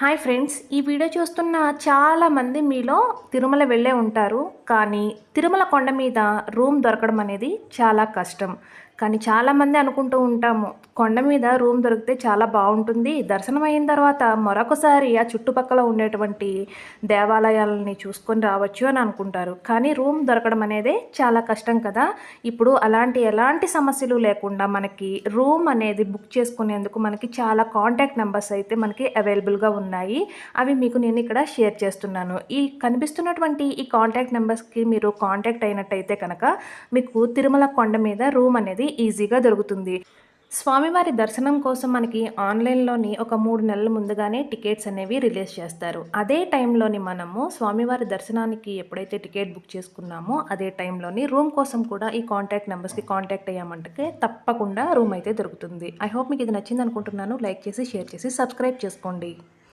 Hi friends ఈ video చూస్తున్న చాలామంది మీలో తిరుమల వెళ్ళే ఉంటారు. కానీ తిరుమల కొండ మీద రూమ్ దొరకడం అనేది చాలా కష్టం. కానీ చాలామంది అనుకుంటూ ఉంటాము కొండ మీద రూమ్ దొరికితే చాలా బాగుంటుంది. దర్శనం అయిన తర్వాత మరొకసారి ఆ చుట్టుపక్కల ఉండేటువంటి దేవాలయాలని చూసుకొని రావచ్చు అని అనుకుంటారు. కానీ రూమ్ దొరకడం అనేది చాలా కష్టం కదా. ఇప్పుడు అలాంటి ఎలాంటి సమస్యలు లేకుండా మనకి రూమ్ అనేది బుక్ చేసుకునేందుకు మనకి చాలా కాంటాక్ట్ నెంబర్స్ అయితే మనకి అవైలబుల్గా ఉన్నాయి. అవి మీకు నేను ఇక్కడ షేర్ చేస్తున్నాను. ఈ కనిపిస్తున్నటువంటి ఈ కాంటాక్ట్ నెంబర్స్కి మీరు కాంటాక్ట్ అయినట్టయితే కనుక మీకు తిరుమల కొండ మీద రూమ్ అనేది ఈజీగా దొరుకుతుంది. స్వామివారి దర్శనం కోసం మనకి ఆన్లైన్లోని ఒక మూడు నెలల ముందుగానే టికెట్స్ అనేవి రిలీజ్ చేస్తారు. అదే టైంలోని మనము స్వామివారి దర్శనానికి ఎప్పుడైతే టికెట్ బుక్ చేసుకున్నామో అదే టైంలోని రూమ్ కోసం కూడా ఈ కాంటాక్ట్ నెంబర్స్కి కాంటాక్ట్ అయ్యామంటే తప్పకుండా రూమ్ అయితే దొరుకుతుంది. ఐ హోప్ మీకు ఇది నచ్చింది అనుకుంటున్నాను లైక్ చేసి షేర్ చేసి సబ్స్క్రైబ్ చేసుకోండి.